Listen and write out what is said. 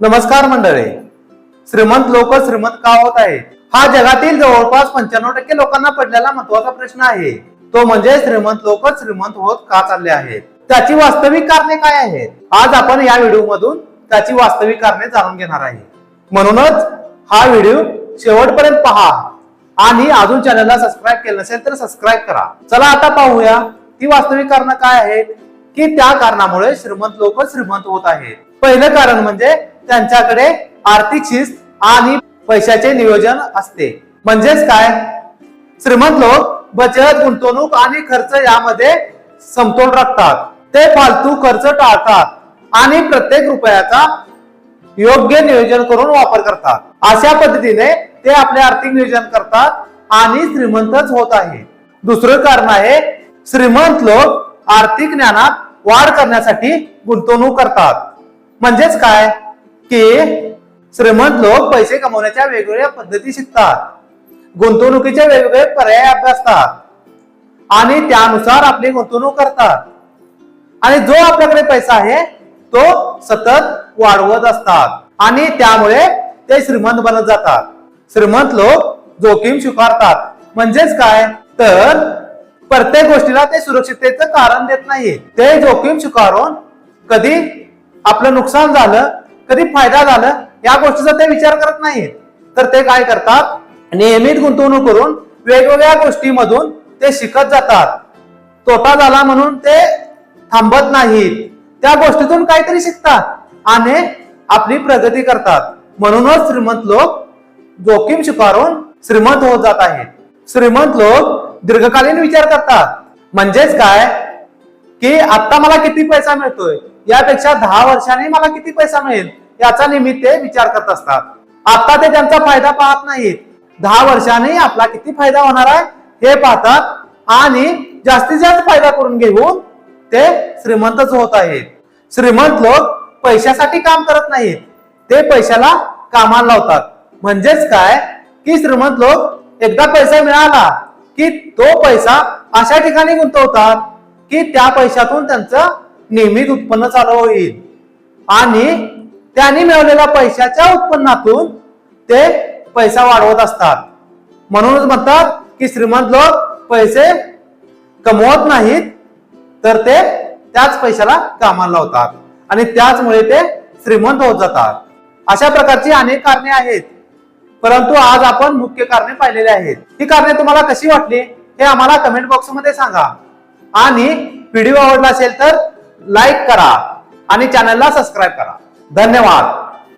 नमस्कार मंडळी. श्रीमंत लोक श्रीमंत का होत आहे हा जगातील जवळपास पंच्याण्णव टक्के लोकांना पडलेला महत्त्वाचा प्रश्न आहे. तो म्हणजे श्रीमंत लोक श्रीमंत होत का चालले आहेत? त्याची वास्तविक कारणे काय आहेत? आज आपण या व्हिडिओ मधून त्याची वास्तविक कारणे जाणून घेणार आहे. म्हणूनच हा व्हिडिओ शेवटपर्यंत पहा. आणि अजून चॅनलला सबस्क्राईब केलं नसेल तर सबस्क्राईब करा. चला आता पाहूया ती वास्तविक कारण काय आहेत? की त्या कारणामुळे श्रीमंत लोक श्रीमंत होत आहेत. पहिलं कारण म्हणजे त्यांच्याकडे आर्थिक शिस्त आणि पैशाचे नियोजन असते. म्हणजेच काय? श्रीमंत लोक बचत गुंतवणूक आणि खर्च यामध्ये समतोल राखतात. ते फालतू खर्च टाळतात आणि प्रत्येक रुपयाचा योग्य नियोजन करून वापर करतात. अशा पद्धतीने ते आपले आर्थिक नियोजन करतात आणि श्रीमंतच होत आहे. दुसरं कारण आहे श्रीमंत लोक आर्थिक ज्ञानात वाढ करण्यासाठी गुंतवणूक करतात. म्हणजेच काय? की श्रीमंत लोक पैसे कमवण्याच्या वेगवेगळ्या पद्धती शिकतात. गुंतवणुकीचे वेगवेगळे पर्याय अभ्यासतात. आणि त्यानुसार आपली गुंतवणूक करतात. आणि जो आपल्याकडे पैसा आहे तो सतत वाढवत असतात. आणि त्यामुळे ते श्रीमंत बनत जातात. श्रीमंत लोक जोखीम स्वीकारतात. म्हणजेच काय? तर प्रत्येक गोष्टीला ते सुरक्षिततेचं कारण देत नाही ते जोखीम स्वीकारून कधी आपलं नुकसान झालं कधी फायदा झाला या गोष्टीचा ते विचार करत नाहीत. तर ते काय करतात? नियमित गुंतवणूक करून वेगवेगळ्या गोष्टीमधून ते शिकत जातात. तोटा झाला म्हणून ते थांबत नाहीत. त्या गोष्टीतून काहीतरी शिकतात आणि आपली प्रगती करतात. म्हणूनच श्रीमंत लोक जोखीम स्वीकारून श्रीमंत होत जात आहेत. श्रीमंत लोक दीर्घकालीन विचार करतात. म्हणजेच काय? की आता मला किती पैसा मिळतोय? यापेक्षा दहा वर्षांनी मला किती पैसा मिळेल? याचा निमित्त ते विचार करत असतात. आता ते त्यांचा फायदा पाहत नाहीत. दहा वर्षांनी आपला किती फायदा होणार आहे? हे पाहतात. आणि जास्तीत जास्त फायदा करून घेऊन ते श्रीमंतच होत आहेत. श्रीमंत लोक पैशासाठी काम करत नाहीत. ते पैशाला कामाला लावतात. म्हणजेच काय? की श्रीमंत लोक एकदा पैसा मिळाला की तो पैसा अशा ठिकाणी गुंतवतात की त्या पैशातून त्यांचं नियमित उत्पन्न चालू होईल. आणि त्यांनी मिळवलेल्या पैशाच्या उत्पन्नातून ते पैसा वाढवत असतात. म्हणूनच म्हणतात की श्रीमंत लोक पैसे कमवत नाहीत तर ते त्याच पैशाला कामाला लावतात. आणि त्याचमुळे ते श्रीमंत होत जातात. अशा प्रकारची अनेक कारणे आहेत. परंतु आज आपण मुख्य कारणे पाहिलेली आहेत. ही कारणे तुम्हाला कशी वाटली हे आम्हाला कमेंट बॉक्समध्ये सांगा. आणि व्हिडिओ आवडला असेल तर लाईक करा आणि चॅनलला सबस्क्राईब करा. धन्यवाद.